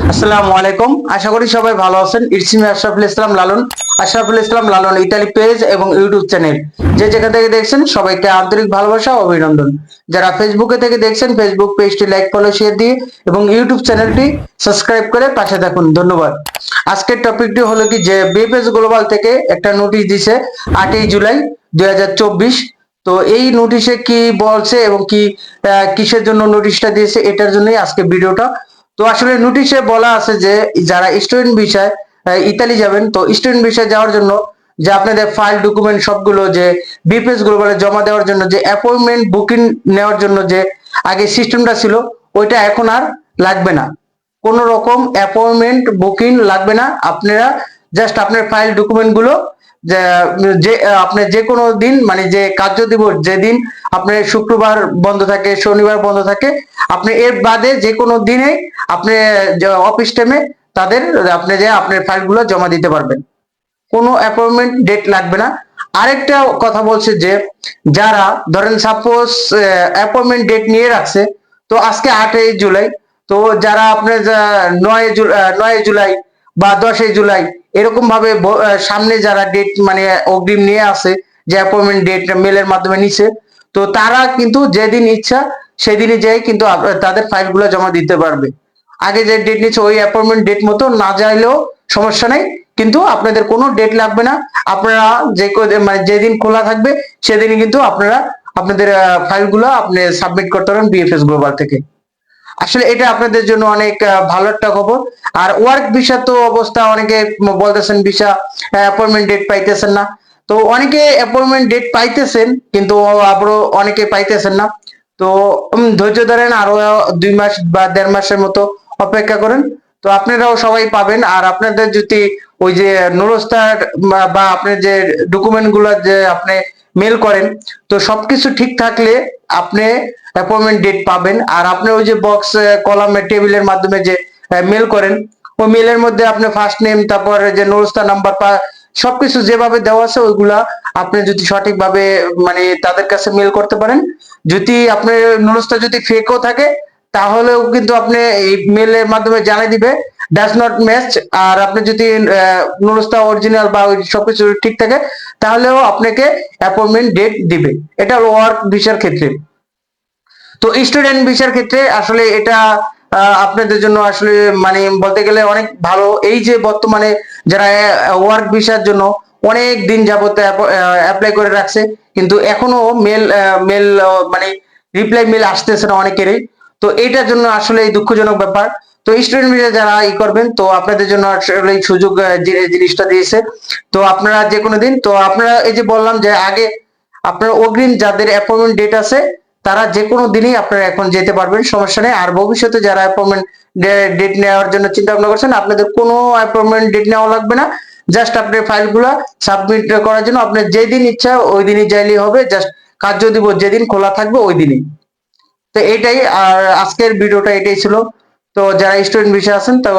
আসসালামু আলাইকুম। আশা করি সবাই ভালো আছেন। It's me Ashraful Islam Lalon. Ashraful Islam Lalon ইতালি পেজ এবং ইউটিউব চ্যানেল। যে যেখান থেকে দেখছেন, সবাইকে আন্তরিক ভালোবাসা অভিনন্দন। যারা ফেসবুকে থেকে দেখছেন ফেসবুক পেজটি লাইক ফলো শেয়ার দিয়ে এবং ইউটিউব চ্যানেলটি সাবস্ক্রাইব করে পাশে থাকুন। ধন্যবাদ। আজকের টপিকটি হলো কি, যে বিএফএস গ্লোবাল থেকে একটা নোটিশ দিছে আটই জুলাই দুই হাজার চব্বিশ। তো এই নোটিশে কি বলছে এবং কি কিসের জন্য নোটিশটা দিয়েছে, এটার জন্যই আজকে ভিডিওটা তো আসলে নোটিশে বলা আছে যে, যারা স্টুডেন্ট বিষয় ইতালি যাবেন, তো স্টুডেন্ট বিষয় যাওয়ার জন্য যে আপনাদের ফাইল ডকুমেন্ট সবগুলো যে বিপিএস গ্লোবালে জমা দেওয়ার জন্য, যে অ্যাপয়েন্টমেন্ট বুকিং নেওয়ার জন্য যে আগে সিস্টেমটা ছিল, ওইটা এখন আর লাগবে না। কোন রকম অ্যাপয়েন্টমেন্ট বুকিং লাগবে না। আপনারা জাস্ট আপনার ফাইল ডকুমেন্টগুলো যে আপনি যে কোনো দিন মানে যে কার্য দিবস যেদিন আপনার শুক্রবার বন্ধ থাকে, শনিবার বন্ধ থাকে, আপনি এর বাদে যে কোনো দিনে আপনি অফিস টাইমে তাদের, আপনি যে আপনার ফাইলগুলো জমা দিতে পারবেন। কোনো অ্যাপয়েন্টমেন্ট ডেট লাগবে না। আরেকটা কথা বলছে যে, যারা ধরেন সাপোজ অ্যাপয়েন্টমেন্ট ডেট নিয়ে রাখছে, তো আজকে আটই জুলাই, তো যারা আপনার নয় জুলাই নয় জুলাই বা দশই জুলাই, এরকম ভাবে সামনে যারা ডেট মানে অগ্রিম নিয়ে আসে, যে অ্যাপয়েন্টমেন্ট ডেট মেলের মাধ্যমে নিছে, তো তারা কিন্তু যেদিন ইচ্ছা সেদিনই যেয়ে কিন্তু তাদের ফাইলগুলো জমা দিতে পারবে। আগে যে ডেট নিচ্ছে ওই অ্যাপয়েন্টমেন্ট ডেট মতো না যাইলেও সমস্যা নেই, কিন্তু আপনাদের কোনো ডেট লাগবে না। আপনারা যে মানে যেদিন খোলা থাকবে, সেদিনই কিন্তু আপনারা আপনাদের ফাইলগুলো আপনি সাবমিট করতে পারেন বিএফএস গ্লোবাল থেকে। আসলে এটা আপনাদের জন্য অনেক ভালো একটা খবর। আর ওয়ার্ক ভিসা তো অবস্থা অনেকে বলতেছেন ভিসা অ্যাপয়েন্টমেন্ট ডেট পাইতেছেন না। তো অনেকে অ্যাপয়েন্টমেন্ট ডেট পাইতেছেন, কিন্তু আবারও অনেকে পাইতেছেন না। তো ধৈর্য ধরেন আরও দুই মাস বা দেড় মাসের মতো অপেক্ষা করেন। তো আপনারাও সবাই পাবেন। আর আপনাদের যদি ওই যে নুরস্তার বা- আপনার যে ডকুমেন্টগুলো যে আপনি মেল করেন। তো সবকিছু ঠিক থাকলে আপনি অ্যাপয়েন্টমেন্ট ডেট পাবেন। আর আপনি ওই যে বক্স কলামে টেবিলের মাধ্যমে যে মেল করেন, ওই মেলের মধ্যে আপনি ফার্স্ট নেম তারপরে যে নুরস্তার নাম্বার পা, সবকিছু যেভাবে দেওয়া আছে, ওইগুলা আপনি যদি সঠিকভাবে মানে তাদের কাছে মেল করতে পারেন। যদি আপনার নুরস্তা যদি ফেকও থাকে, তাহলেও কিন্তু আপনি এই মেলের মাধ্যমে জানিয়ে দিবে। ডাজ নট ম্যাচ আর আপনি যদি নুরস্তা অরিজিনাল বা ওই সবকিছু ঠিক থাকে, তাহলেও আপনাকে অ্যাপয়েন্টমেন্ট ডেট দিবে। এটা ওয়ার্ক ভিসার ক্ষেত্রে। তো স্টুডেন্ট ভিসার ক্ষেত্রে আসলে এটা আপনাদের জন্য আসলে মানে বলতে গেলে অনেক ভালো। এই যে বর্তমানে যারা ওয়ার্ক ভিসার জন্য অনেক দিন যাবত অ্যাপ্লাই করে রাখছে, কিন্তু এখনও মেল মেল মানে রিপ্লাই মেল আসতেছে না অনেকেরই। তো এইটার জন্য আসলে দুঃখজনক ব্যাপার। তো স্টুডেন্ট ভিসা যারা ই করবেন, তো আপনাদের জন্য আসলে সুযোগ যে- জিনিসটা দিয়েছে, তো আপনারা যে কোনো দিন, তো আপনারা এই যে বললাম যে আগে আপনার অগ্রিম যাদের অ্যাপয়েন্টমেন্ট ডেট আছে, তারা যে কোনো দিনই আপনারা এখন যেতে পারবেন, সমস্যা নেই। আর ভবিষ্যতে যারা অ্যাপয়েন্টমেন্ট ডেট নেওয়ার জন্য চিন্তা ভাবনা করছেন, আপনাদের কোনো অ্যাপয়েন্টমেন্ট ডেট নেওয়া লাগবে না। জাস্ট আপনার ফাইলগুলো সাবমিট করার জন্য আপনার যেদিন ইচ্ছা ওই দিনই যাইলেই হবে। জাস্ট কার্য দিবস যেদিন খোলা থাকবে, ওই দিনই। তো এটাই, আর আজকের ভিডিওটা এটাই ছিল। তো যারা স্টুডেন্ট বিষয় আছেন, তো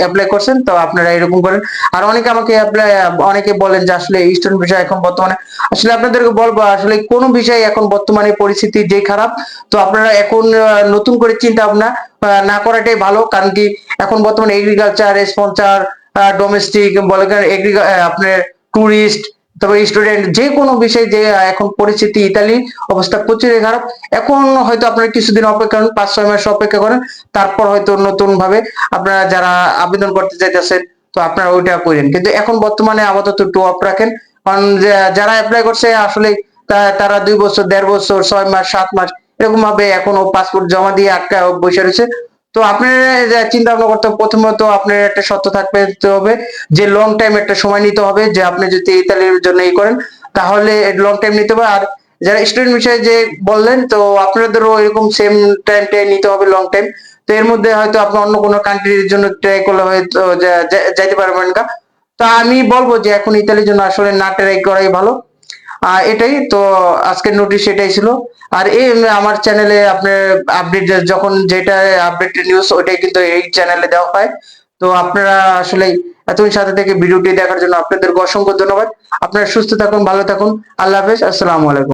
অ্যাপ্লাই করছেন, তো আপনারা এরকম করেন। আর অনেকে আমাকে অনেকে বলেন যে আসলে স্টুডেন্ট বিষয় এখন বর্তমানে, আসলে আপনাদেরকে বলব, আসলে কোন বিষয় এখন বর্তমানে পরিস্থিতি যে খারাপ, তো আপনারা এখন নতুন করে চিন্তা ভাবনা না করাটাই ভালো। কারণ কি, এখন বর্তমানে এগ্রিকালচার স্পন্সার ডোমেস্টিক বলে আপনার টুরিস্ট তবে স্টুডেন্ট যে কোনো বিষয় যে এখন পরিস্থিতি ইতালি অবস্থা প্রচুরই খারাপ, এখন হয়তো আপনারা কিছুদিন অপেক্ষা করেন, পাঁচ, ছয় মাস অপেক্ষা করেন, তারপর হয়তো নতুন ভাবে আপনারা যারা আবেদন করতে চাইতেছেন, তো আপনারা ওইটা করেন। কিন্তু এখন বর্তমানে আপাতত টু অফ রাখেন, কারণ যারা অ্যাপ্লাই করছে, আসলে তারা দুই বছর, দেড় বছর, ছয় মাস, সাত মাস এরকম ভাবে এখনও পাসপোর্ট জমা দিয়ে আটকা বসে রয়েছে। তো আপনার চিন্তা ভাবনা করতে প্রথমত আপনার একটা সত্য থাকতে হবে যে লং টাইম একটা সময় নিতে হবে যে আপনি যদি ইতালির জন্য ই করেন, তাহলে লং টাইম নিতে হবে। আর যারা স্টুডেন্ট বিষয়ে যে বললেন, তো আপনাদেরও এরকম সেম টাইমটাই নিতে হবে লং টাইম তো এর মধ্যে হয়তো আপনি অন্য কোনো কান্ট্রির জন্য ট্রাই করলে হয়তো যাইতে পারবেন না তো আমি বলব যে এখন ইতালির জন্য আসলে না ট্রাই করাই ভালো। এটাই তো আজকের নোটিশ এটাই ছিল। আর এই আমার চ্যানেলে আপনার আপডেট যখন যেটা আপডেট নিউজ ওইটাই কিন্তু এই চ্যানেলে দেওয়া হয়। তো আপনারা আসলে এতদিন সাথে থেকে ভিডিওটি দেখার জন্য আপনাদের অসংখ্য ধন্যবাদ। আপনারা সুস্থ থাকুন, ভালো থাকুন। আল্লাহ হাফেজ। আসসালামু আলাইকুম।